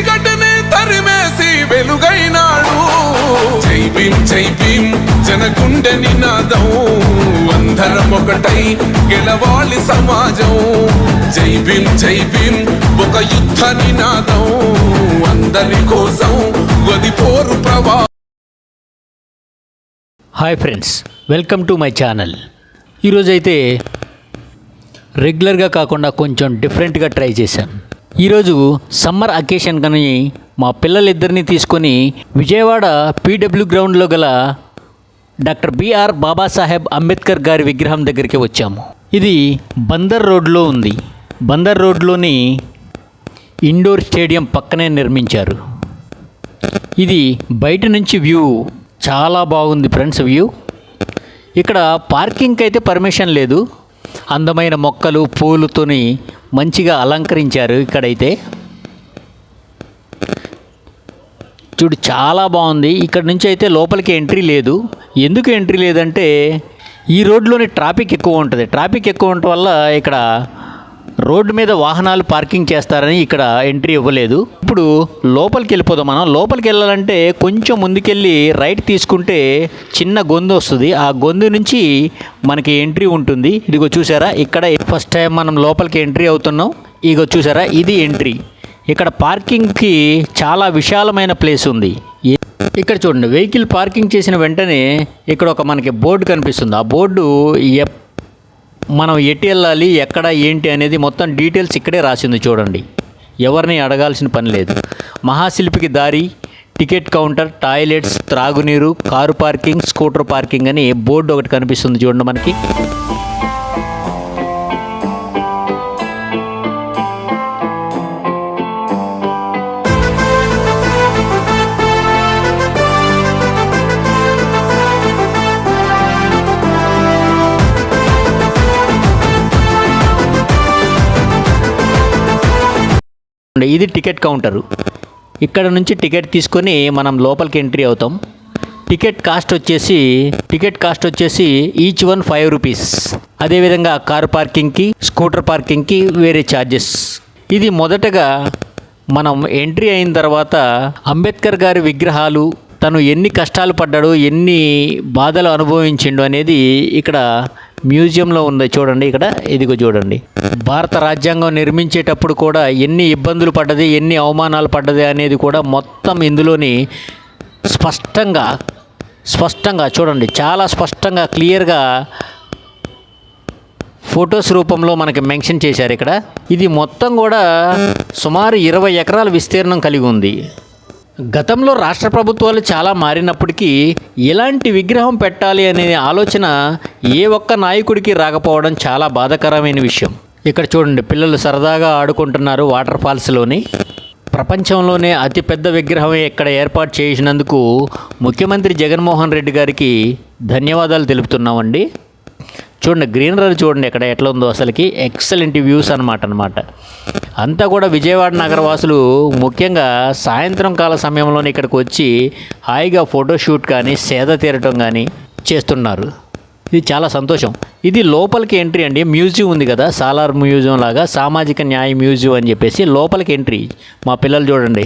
చీకటిని తరిమేసి వెలుగైనాడు. జై భీం జై భీం నినాదం. అందరం ఒకటై గెలవాలి సమాజం. జై భీం జై భీం ఒక యుద్ధ నినాదం. అందరి కోసం గది పోరు ప్రవా hi friends welcome to my channel ఈరోజైతే రెగ్యులర్గా కాకుండా కొంచెం డిఫరెంట్గా ట్రై చేశాను ఈరోజు సమ్మర్ అకేషన్ కానీ మా పిల్లలిద్దరిని తీసుకొని విజయవాడ పీడబ్ల్యూ గ్రౌండ్లో గల డాక్టర్ బిఆర్ బాబాసాహెబ్ అంబేద్కర్ గారి విగ్రహం దగ్గరికి వచ్చాము. ఇది బందర్ రోడ్లో ఉంది. బందర్ రోడ్లోని ఇండోర్ స్టేడియం పక్కనే నిర్మించారు. ఇది బయట నుంచి వ్యూ చాలా బాగుంది ఫ్రెండ్స్ వ్యూ. ఇక్కడ పార్కింగ్కి అయితే పర్మిషన్ లేదు. అందమైన మొక్కలు పూలతోని మంచిగా అలంకరించారు ఇక్కడైతే. చూడు చాలా బాగుంది. ఇక్కడ నుంచి అయితే లోపలికి ఎంట్రీ లేదు. ఎందుకు ఎంట్రీ లేదంటే ఈ రోడ్లోని ట్రాఫిక్ ఎక్కువ ఉంటుంది. ట్రాఫిక్ ఎక్కువ ఉండటం వల్ల ఇక్కడ రోడ్డు మీద వాహనాలు పార్కింగ్ చేస్తారని ఇక్కడ ఎంట్రీ ఇవ్వలేదు. ఇప్పుడు లోపలికి వెళ్ళిపోదాం మనం. లోపలికి వెళ్ళాలంటే కొంచెం ముందుకెళ్ళి రైట్ తీసుకుంటే చిన్న గొంతు వస్తుంది. ఆ గొంతు నుంచి మనకి ఎంట్రీ ఉంటుంది. ఇదిగో చూసారా? ఇక్కడ ఫస్ట్ టైం మనం లోపలికి ఎంట్రీ అవుతున్నాం. ఇగో చూసారా? ఇది ఎంట్రీ. ఇక్కడ పార్కింగ్కి చాలా విశాలమైన ప్లేస్ ఉంది. ఇక్కడ చూడండి. వెహికల్ పార్కింగ్ చేసిన వెంటనే ఇక్కడ ఒక మనకి బోర్డు కనిపిస్తుంది. ఆ బోర్డు ఎప్ మనం ఎటు వెళ్ళాలి ఎక్కడ ఏంటి అనేది మొత్తం డీటెయిల్స్ ఇక్కడే రాసింది చూడండి. ఎవరిని అడగాల్సిన పని లేదు. మహాశిల్పికి దారి టికెట్ కౌంటర్ టాయిలెట్స్ త్రాగునీరు కారు పార్కింగ్ స్కూటర్ పార్కింగ్ అని బోర్డు ఒకటి కనిపిస్తుంది చూడండి మనకి. ఇది టికెట్ కౌంటరు. ఇక్కడ నుంచి టికెట్ తీసుకొని మనం లోపలికి ఎంట్రీ అవుతాం. టికెట్ కాస్ట్ వచ్చేసి టికెట్ కాస్ట్ వచ్చేసి ఈచ్ వన్ ఫైవ్ రూపీస్. అదేవిధంగా కార్ పార్కింగ్కి స్కూటర్ పార్కింగ్కి వేరే ఛార్జెస్ ఇది మొదటగా మనం ఎంట్రీ అయిన తర్వాత అంబేద్కర్ గారి విగ్రహాలు తను ఎన్ని కష్టాలు పడ్డాడు ఎన్ని బాధలు అనుభవించిండు అనేది ఇక్కడ మ్యూజియంలో ఉంది చూడండి ఇక్కడ. ఇదిగో చూడండి. భారత రాజ్యాంగం నిర్మించేటప్పుడు కూడా ఎన్ని ఇబ్బందులు పడ్డది ఎన్ని అవమానాలు పడ్డది అనేది కూడా మొత్తం ఇందులోని స్పష్టంగా స్పష్టంగా చూడండి. చాలా స్పష్టంగా క్లియర్గా ఫొటోస్ రూపంలో మనకి మెన్షన్ చేశారు ఇక్కడ. ఇది మొత్తం కూడా సుమారు ఇరవై ఎకరాల విస్తీర్ణం కలిగి ఉంది. గతంలో రాష్ట్ర ప్రభుత్వాలు చాలా మారినప్పటికీ ఎలాంటి విగ్రహం పెట్టాలి అనే ఆలోచన ఏ ఒక్క నాయకుడికి రాకపోవడం చాలా బాధాకరమైన విషయం. ఇక్కడ చూడండి పిల్లలు సరదాగా ఆడుకుంటున్నారు వాటర్ ఫాల్స్లోని. ప్రపంచంలోనే అతిపెద్ద విగ్రహం ఇక్కడ ఏర్పాటు చేసినందుకు ముఖ్యమంత్రి జగన్మోహన్ రెడ్డి గారికి ధన్యవాదాలు తెలుపుతున్నామండి. చూడండి గ్రీనరీ చూడండి ఇక్కడ ఎట్లా ఉందో అసలుకి. ఎక్సలెంట్ వ్యూస్ అనమాట అనమాట అంతా కూడా విజయవాడ నగరవాసులు ముఖ్యంగా సాయంత్రం కాల సమయంలోనే ఇక్కడికి వచ్చి హాయిగా ఫోటోషూట్ కానీ సేద తీరటం కానీ చేస్తున్నారు. ఇది చాలా సంతోషం. ఇది లోపలికి ఎంట్రీ అండి. మ్యూజియం ఉంది కదా సాలార్ మ్యూజియం లాగా సామాజిక న్యాయ మ్యూజియం అని చెప్పేసి లోపలికి ఎంట్రీ మా పిల్లలు చూడండి.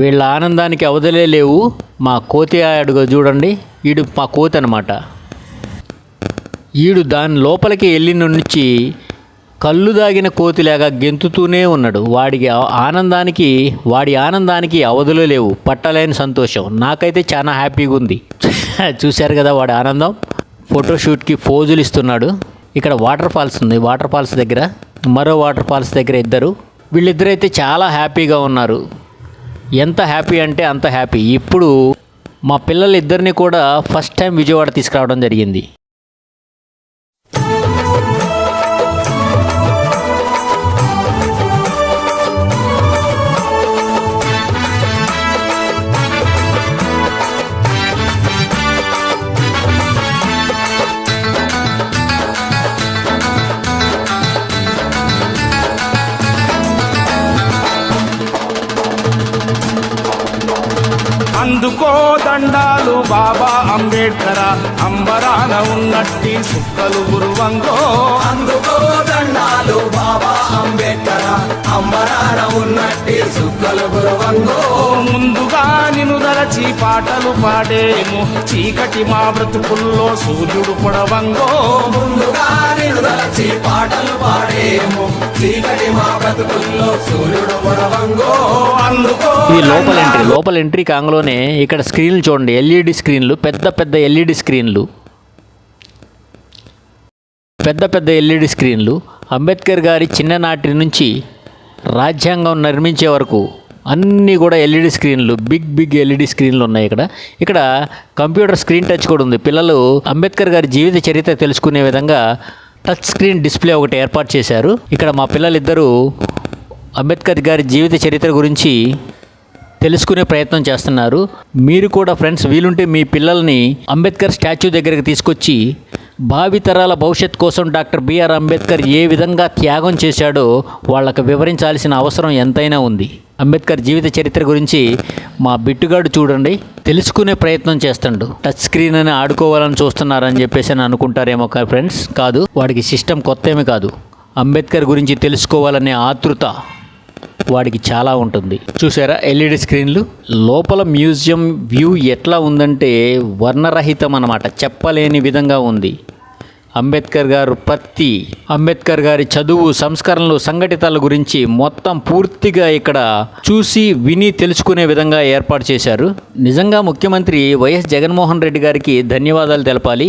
వీళ్ళ ఆనందానికి అవధలే లేవు. మా కోతి అడుగు చూడండి. ఈడు మా కోతి అనమాట ఈడు దాని లోపలికి వెళ్ళిన నుంచి కళ్ళు దాగిన కోతిలాగా గెంతుతూనే ఉన్నాడు. వాడికి ఆనందానికి వాడి ఆనందానికి అవధులు లేవు. పట్టలేని సంతోషం. నాకైతే చాలా హ్యాపీగా ఉంది. చూశారు కదా వాడి ఆనందం? ఫోటోషూట్కి పోజులు ఇస్తున్నాడు. ఇక్కడ వాటర్ ఫాల్స్ ఉంది. వాటర్ ఫాల్స్ దగ్గర. మరో వాటర్ ఫాల్స్ దగ్గర ఇద్దరు. వీళ్ళిద్దరైతే చాలా హ్యాపీగా ఉన్నారు. ఎంత హ్యాపీ అంటే అంత హ్యాపీ. ఇప్పుడు మా పిల్లలిద్దరిని కూడా ఫస్ట్ టైం విజయవాడ తీసుకురావడం జరిగింది. సుక్కలు గురువంగో అందుకో దండాలు బాబా అంబేద్కర అంబరాన ఉన్నట్టి సుక్కలు గురువంగో ముందుగా నిన్ను దరచి పాటలు పాడేము చీకటి మా బ్రతుకుల్లో సూర్యుడు పొడవంగో. ముందుగా నిలుదలచి పాటలు పాడేము చీకటి మా బ్రతుకుల్లో సూర్యుడు పొడవంగో. అందుకో ఇది లోపల ఎంట్రీ లోపల ఎంట్రీ కాంగలోనే ఇక్కడ స్క్రీన్లు చూడండి. ఎల్ఈడి స్క్రీన్లు పెద్ద పెద్ద ఎల్ఈడి స్క్రీన్లు పెద్ద పెద్ద ఎల్ఈడి స్క్రీన్లు అంబేద్కర్ గారి చిన్ననాటి నుంచి రాజ్యాంగం నిర్మించే వరకు అన్నీ కూడా ఎల్ఈడి స్క్రీన్లు బిగ్ బిగ్ ఎల్ఈడి స్క్రీన్లు ఉన్నాయి ఇక్కడ. ఇక్కడ కంప్యూటర్ స్క్రీన్ టచ్ కూడా ఉంది. పిల్లలు అంబేద్కర్ గారి జీవిత చరిత్ర తెలుసుకునే విధంగా టచ్ స్క్రీన్ డిస్ప్లే ఒకటి ఏర్పాటు చేశారు. ఇక్కడ మా పిల్లలిద్దరూ అంబేద్కర్ గారి జీవిత చరిత్ర గురించి తెలుసుకునే ప్రయత్నం చేస్తున్నారు. మీరు కూడా ఫ్రెండ్స్ వీలుంటే మీ పిల్లల్ని అంబేద్కర్ స్టాచ్యూ దగ్గరికి తీసుకొచ్చి భావితరాల భవిష్యత్ కోసం డాక్టర్ బిఆర్ అంబేద్కర్ ఏ విధంగా త్యాగం చేశాడో వాళ్ళకు వివరించాల్సిన అవసరం ఎంతైనా ఉంది. అంబేద్కర్ జీవిత చరిత్ర గురించి మా బిట్టుగాడు చూడండి తెలుసుకునే ప్రయత్నం చేస్తాడు. టచ్ స్క్రీన్ అని ఆడుకోవాలని చూస్తున్నారని చెప్పేసి అని అనుకుంటారేమో ఫ్రెండ్స్? కాదు వాడికి సిస్టమ్ కొత్త ఏమి కాదు. అంబేద్కర్ గురించి తెలుసుకోవాలనే ఆతృత వాడికి చాలా ఉంటుంది. చూసారా ఎల్ఈడి స్క్రీన్లు? లోపల మ్యూజియం వ్యూ ఎట్లా ఉందంటే వర్ణరహితం అనమాట చెప్పలేని విధంగా ఉంది. అంబేద్కర్ గారు ప్రతి అంబేద్కర్ గారి చదువు సంస్కరణలు సంఘటితాల గురించి మొత్తం పూర్తిగా ఇక్కడ చూసి విని తెలుసుకునే విధంగా ఏర్పాటు చేశారు. నిజంగా ముఖ్యమంత్రి వైఎస్ జగన్మోహన్ రెడ్డి గారికి ధన్యవాదాలు తెలపాలి.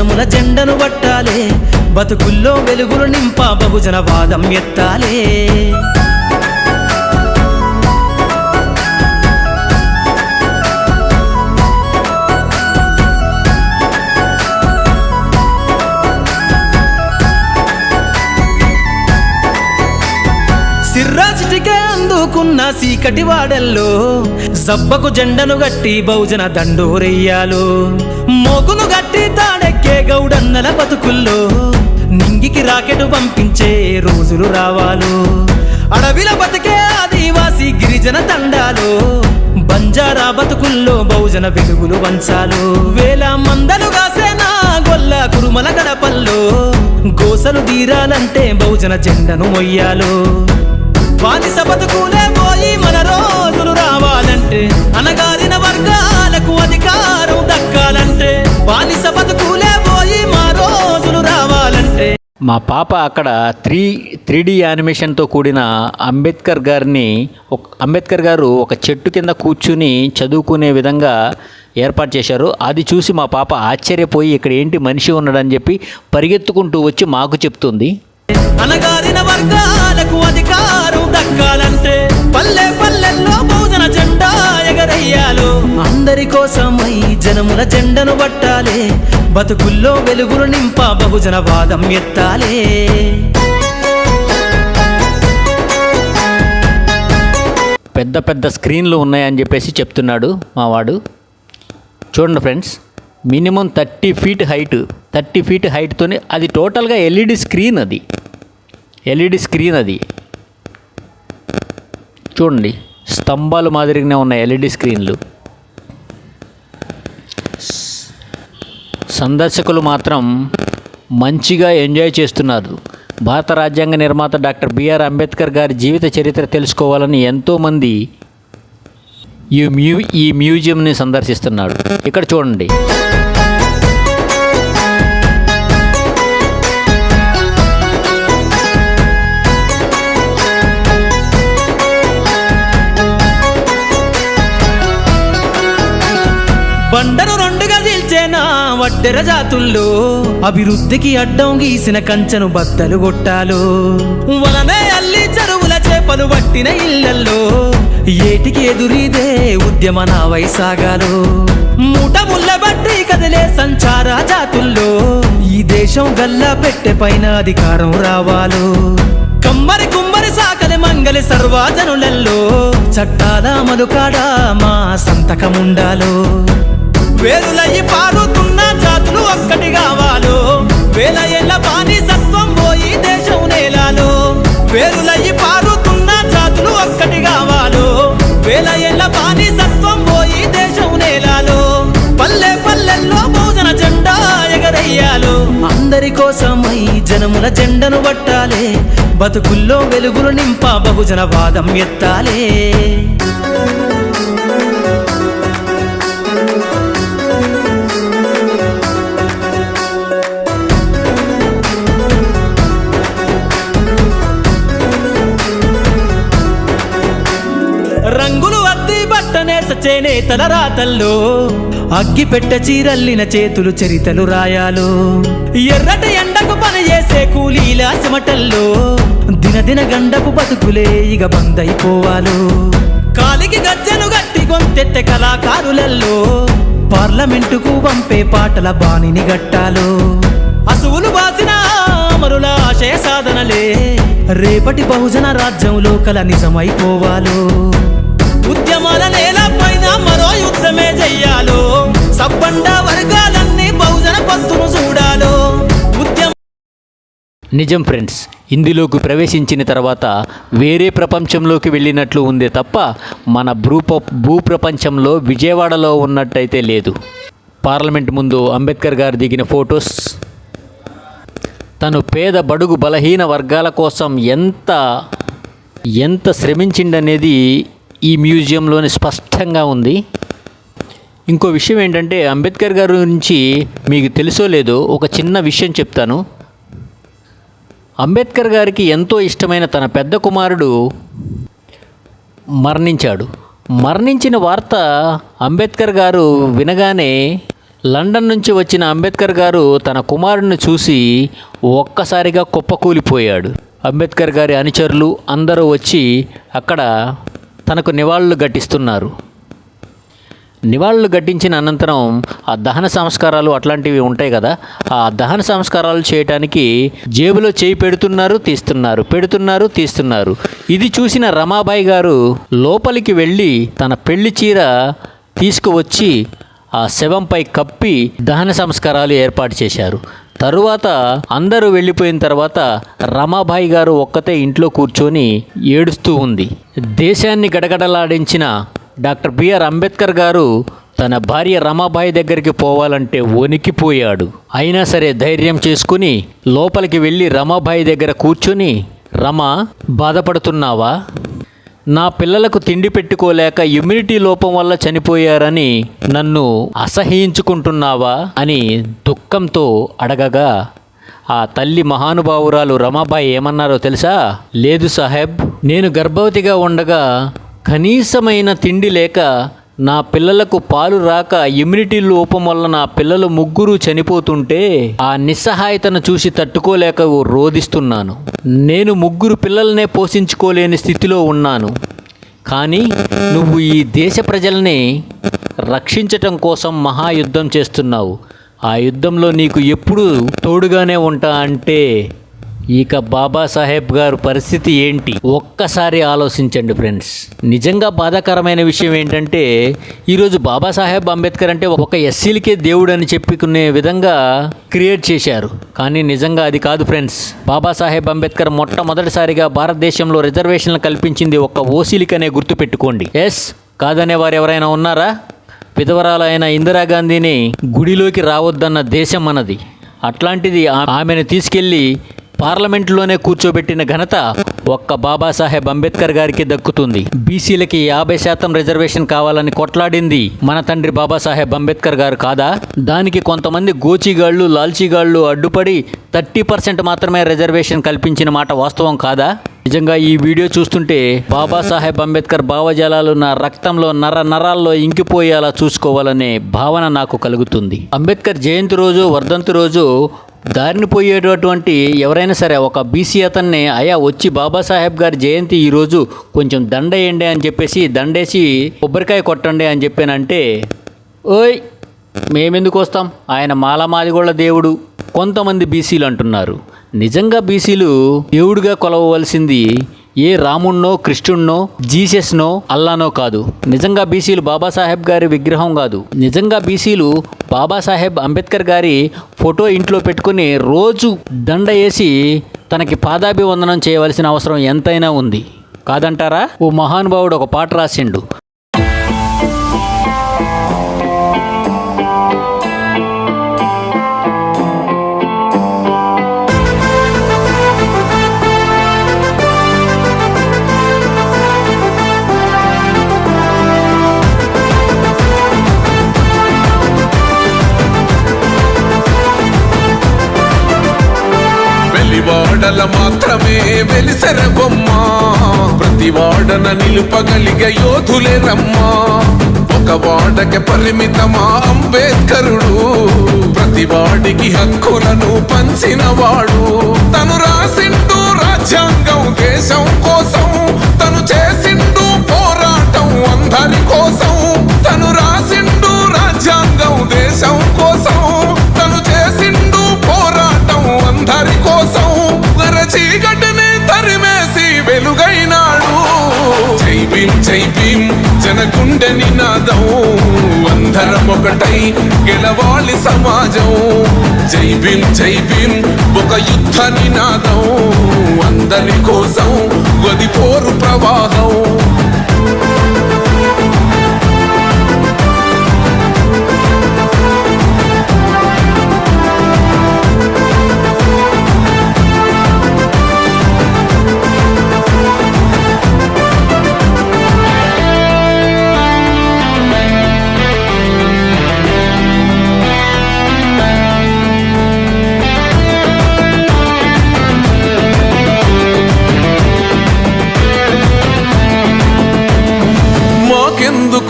జనముల జెండను పట్టాలే. బతుకుల్లో వెలుగులు నింపా బహుజన వాదం ఎత్తాలే. సిర్రాసిటికే అందుకున్న సీకటి వాడల్లో జబ్బకు జెండను గట్టి బహుజన దండోరెయ్యాలు. మోగును గట్టి తాడెక్కే గౌడన్నల బతుకుల్లో నింగికి రాకెట్ పంపించే రోజులు రావాలు? అడవిల బతికే ఆదివాసి గిరిజన తండాలు బంజారా బతుకుల్లో బహుజన వెలుగులు వంచాలు? వేల మందలు కాసేనా గొల్ల కురుమల గడపల్లో గోసలు తీరాలంటే బహుజన జెండను మొయ్యాలు? బానిస బతుకులే పోయి మన రోజులు రావాలంటే అనగా మా పాప అక్కడ త్రీ త్రీ డి యానిమేషన్తో కూడిన అంబేద్కర్ గారిని ఒక అంబేద్కర్ గారు ఒక చెట్టు కింద కూర్చుని చదువుకునే విధంగా ఏర్పాటు చేశారు. అది చూసి మా పాప ఆశ్చర్యపోయి ఇక్కడ ఏంటి మనిషి ఉన్నాడని చెప్పి పరిగెత్తుకుంటూ వచ్చి మాకు చెప్తుంది. అనగారిన వర్గాలకు అధికారం దక్కాలంటే పల్లె పల్లెల్లో ఎగరయ్యాలు అందరి కోసమై జనముల జెండను పట్టాలే. బతుకుల్లో వెలుగులు నింప బహుజన వాదం ఎత్తాలే. పెద్ద పెద్ద స్క్రీన్లు ఉన్నాయని చెప్పేసి చెప్తున్నాడు మావాడు చూడండి friends minimum thirty feet height thirty feet హైట్తోనే అది టోటల్గా ఎల్ఈడి స్క్రీన్ అది. ఎల్ఈడి స్క్రీన్ అది. చూడండి. స్తంభాలు మాదిరిగానే ఉన్న ఎల్ఈడి స్క్రీన్లు. సందర్శకులు మాత్రం మంచిగా ఎంజాయ్ చేస్తున్నారు. భారత రాజ్యాంగ నిర్మాత డాక్టర్ బిఆర్ అంబేద్కర్ గారి జీవిత చరిత్ర తెలుసుకోవాలని ఎంతోమంది ఈ మ్యూ ఈ మ్యూజియంని సందర్శిస్తున్నాడు ఇక్కడ చూడండి. బండను రెండుగా నిల్చేనా వడ్డెర జాతుల్లో అభివృద్ధికి అడ్డం గీసిన కంచెను బద్దలు కొట్టాలు. వలనే అల్లి చెరువుల చేపలు పట్టిన ఇళ్ళల్లో ఏటికి ఎదురీదే ఉద్యమ నా వైసాగాలు. మూట ముళ్ళ బట్టి కదిలే సంచార జాతుల్లో ఈ దేశం గల్లా పెట్టె పైన అధికారం రావాలు. కమ్మరి కుమ్మరి సాకలి మంగలి సర్వాజనులల్లో చట్టాల అమలుకాడ మా సంతకముండాలో. వేరులయ్యి పారుతున్న జాతులు ఒక్కటి కావాలో. వేల ఏళ్ళ బానిసత్వం పోయి దేశం నేలాలో. వేరులయ్యి పారుతున్న జాతులు ఒక్కటి కావాలో. వేల ఏళ్ళ బానిసత్వం పోయి దేశం నేలాలో. పల్లె పల్లెల్లో భోజన జెండా ఎగరయ్యాలో. అందరి కోసమై జనముల జెండను పట్టాలే. బతుకుల్లో వెలుగులు నింప బహుజన వాదం ఎత్తాలే. చేతల రాతల్లో అగ్గిపెట్ట చీరల్లిన చేతులు చరితలు రాయాలు. ఎర్రట ఎండకు పని చేసే కూలీల చెమటల్లో దినదిన గండపు బతుకులే ఇక బందైపోవాలు కాలికి గజ్జను గట్టి గొంతెత్తె కళాకారులల్లో పార్లమెంటుకు పంపే పాటల బాణిని గట్టాలు. అసువులు బాసిన అమరుల ఆశయ సాధనలే రేపటి బహుజన రాజ్యంలో కల నిజమైపోవాలో. ఉద్యమాల నేల మరో యుద్ధమే చెయ్యాలో సబ్బండ వర్గాలన్నీ బహుజన పత్తును చూడాలో. నిజం ఫ్రెండ్స్ ఇందులోకి ప్రవేశించిన తర్వాత వేరే ప్రపంచంలోకి వెళ్ళినట్లు ఉందే తప్ప మన భూప భూప్రపంచంలో విజయవాడలో ఉన్నట్టయితే లేదు. పార్లమెంట్ ముందు అంబేద్కర్ గారు దిగిన ఫొటోస్. తను పేద బడుగు బలహీన వర్గాల కోసం ఎంత ఎంత శ్రమించిండనేది ఈ మ్యూజియంలోని స్పష్టంగా ఉంది. ఇంకో విషయం ఏంటంటే అంబేద్కర్ గారి గురించి మీకు తెలుసో లేదో ఒక చిన్న విషయం చెప్తాను. అంబేద్కర్ గారికి ఎంతో ఇష్టమైన తన పెద్ద కుమారుడు మరణించాడు. మరణించిన వార్త అంబేద్కర్ గారు వినగానే లండన్ నుంచి వచ్చిన అంబేద్కర్ గారు తన కుమారుడిని చూసి ఒక్కసారిగా కుప్పకూలిపోయాడు. అంబేద్కర్ గారి అనుచరులు అందరూ వచ్చి అక్కడ తనకు నివాళులు ఘటిస్తున్నారు నివాళులు గట్టించిన అనంతరం ఆ దహన సంస్కారాలు అట్లాంటివి ఉంటాయి కదా ఆ దహన సంస్కారాలు చేయటానికి జేబులో చేయి పెడుతున్నారు తీస్తున్నారు పెడుతున్నారు తీస్తున్నారు. ఇది చూసిన రమాబాయి గారు లోపలికి వెళ్ళి తన పెళ్ళి చీర తీసుకువచ్చి ఆ శవంపై కప్పి దహన సంస్కారాలు ఏర్పాటు చేశారు. తరువాత అందరూ వెళ్ళిపోయిన తర్వాత రమాబాయి గారు ఒక్కతే ఇంట్లో కూర్చొని ఏడుస్తూ ఉంది. దేశాన్ని గడగడలాడించిన డాక్టర్ బిఆర్ అంబేద్కర్ గారు తన భార్య రమాబాయి దగ్గరికి పోవాలంటే వణికిపోయాడు. అయినా సరే ధైర్యం చేసుకుని లోపలికి వెళ్ళి రమాబాయి దగ్గర కూర్చొని రమ బాధపడుతున్నావా? నా పిల్లలకు తిండి పెట్టుకోలేక ఇమ్యూనిటీ లోపం వల్ల చనిపోయారని నన్ను అసహ్యించుకుంటున్నావా అని దుఃఖంతో అడగగా ఆ తల్లి మహానుభావురాలు రమాబాయి ఏమన్నారో తెలుసా? లేదు సాహెబ్ నేను గర్భవతిగా ఉండగా కనీసమైన తిండి లేక నా పిల్లలకు పాలు రాక ఇమ్యూనిటీ లోపం వల్ల నా పిల్లలు ముగ్గురు చనిపోతుంటే ఆ నిస్సహాయతను చూసి తట్టుకోలేక రోధిస్తున్నాను. నేను ముగ్గురు పిల్లలనే పోషించుకోలేని స్థితిలో ఉన్నాను. కానీ నువ్వు ఈ దేశ ప్రజల్ని రక్షించటం కోసం మహాయుద్ధం చేస్తున్నావు. ఆ యుద్ధంలో నీకు ఎప్పుడు తోడుగానే ఉంటా అంటే ఇక బాబాసాహెబ్ గారు పరిస్థితి ఏంటి? ఒక్కసారి ఆలోచించండి ఫ్రెండ్స్. నిజంగా బాధాకరమైన విషయం ఏంటంటే ఈరోజు బాబాసాహెబ్ అంబేద్కర్ అంటే ఒక ఎస్సీలకే దేవుడు అని చెప్పుకునే విధంగా క్రియేట్ చేశారు. కానీ నిజంగా అది కాదు ఫ్రెండ్స్. బాబాసాహెబ్ అంబేద్కర్ మొట్టమొదటిసారిగా భారతదేశంలో రిజర్వేషన్లు కల్పించింది ఒక ఓసీలికనే గుర్తుపెట్టుకోండి. ఎస్ కాదనే వారు ఎవరైనా ఉన్నారా? విధవరాలైన ఇందిరాగాంధీని గుడిలోకి రావద్దన్న దేశం మనది అట్లాంటిది ఆమెను తీసుకెళ్ళి పార్లమెంట్లోనే కూర్చోబెట్టిన ఘనత ఒక్క బాబాసాహెబ్ అంబేద్కర్ గారికి దక్కుతుంది. బీసీలకి యాభై శాతం రిజర్వేషన్ కావాలని కొట్లాడింది మన తండ్రి బాబాసాహెబ్ అంబేద్కర్ గారు కాదా? దానికి కొంతమంది గోచిగాళ్ళు లాల్చీగాళ్ళు అడ్డుపడి థర్టీ పర్సెంట్ మాత్రమే రిజర్వేషన్ కల్పించిన మాట వాస్తవం కాదా? నిజంగా ఈ వీడియో చూస్తుంటే బాబాసాహెబ్ అంబేద్కర్ భావజాలాలు నా రక్తంలో నర నరాల్లో ఇంకిపోయేలా చూసుకోవాలనే భావన నాకు కలుగుతుంది. అంబేద్కర్ జయంతి రోజు వర్ధంతి రోజు దారిని పోయేటటువంటి ఎవరైనా సరే ఒక బీసీ అతన్ని అయా వచ్చి బాబాసాహెబ్ గారి జయంతి ఈరోజు కొంచెం దండేయండి అని చెప్పేసి దండేసి కొబ్బరికాయ కొట్టండి అని చెప్పానంటే ఓయ్ మేమెందుకు వస్తాం? ఆయన మాలమాదిగోళ్ళ దేవుడు కొంతమంది బీసీలు అంటున్నారు. నిజంగా బీసీలు దేవుడిగా కొలవవలసింది ఏ రాముణ్ణో కృష్ణుణ్ణో జీసస్నో అల్లానో కాదు. నిజంగా బీసీలు బాబాసాహెబ్ గారి విగ్రహం కాదు. నిజంగా బీసీలు బాబాసాహెబ్ అంబేద్కర్ గారి ఫోటో ఇంట్లో పెట్టుకుని రోజు దండ వేసి తనకి పాదాభివందనం చేయవలసిన అవసరం ఎంతైనా ఉంది. కాదంటారా? ఓ మహానుభావుడు ఒక పాట రాసిండు. వెలివాడల మాత్రమే వెలిసెర బొమ్మ ప్రతి వాడన నిలుపగలిగ యోధులే రమ్మా ఒక వాడకి పరిమితమా అంబేద్కరుడు. ప్రతి వాడికి హక్కులను పంచిన వాడు తను రాసిండు రాజ్యాంగం దేశం కోసం. తను చేసిండు పోరాటం అందరి కోసం. తను రాసిండు రాజ్యాంగం దేశం కోసం. చీకటిని తరిమేసి వెలుగైనాడు. జై జైబీం జై భీం నినాదం. అందరం ఒకటై గెలవాలి సమాజం. జై భీం ఒక యుద్ధ నినాదం. అందరి కోసం గది పోరు ప్రవాహం.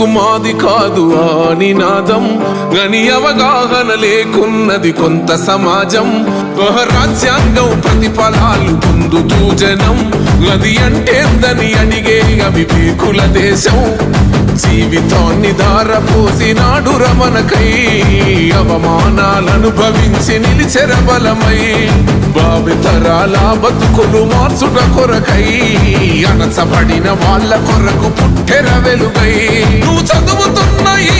మాకెందుకు మాది కాదు ఆ నినాదం. గని అవగాహన లేకున్నది కొంత సమాజం. రాజ్యాంగం ప్రతిఫలాలు పొందుతూ జనం. అది అంటేందని అడిగే అవివేకుల దేశం. జీవితాన్ని దారపోసినాడు రమణకై అవమానాలనుభవించి నిలిచెర బలమై. భావితరాల బతుకులు మార్చుట కొరకై అనసబడిన వాళ్ళ కొరకు పుట్టెర వెలుగై. నువ్వు చదువుతున్న ఈ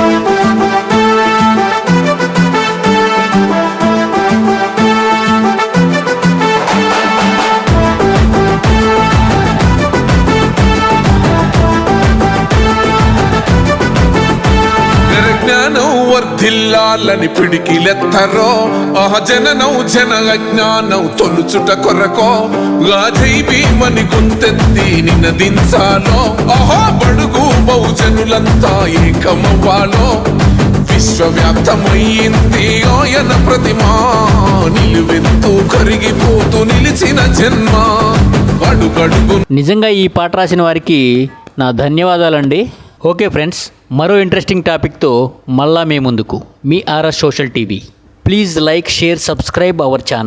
వర్ధిల్లాలని పిడికిలెత్తరో. ఆ జననౌ జన అజ్ఞానం తొలుచుట కొరకో. గాజై భీమని గుంతెత్తి నినదించాలో. ఆహా బడుగు బహుజనులంతా ఏకమవ్వాలో. విశ్వవ్యాప్తమయ్యింది ఆయన ప్రతిమా. నిలువెత్తు కరిగిపోతూ నిలిచిన జన్మ. అడుగడుగు నిజంగా ఈ పాట రాసిన వారికి నా ధన్యవాదాలండి. ఓకే ఫ్రెండ్స్ మరో ఇంట్రెస్టింగ్ టాపిక్తో మళ్ళా మీ ముందుకు. మీ RS social TV. Please like share subscribe our channel.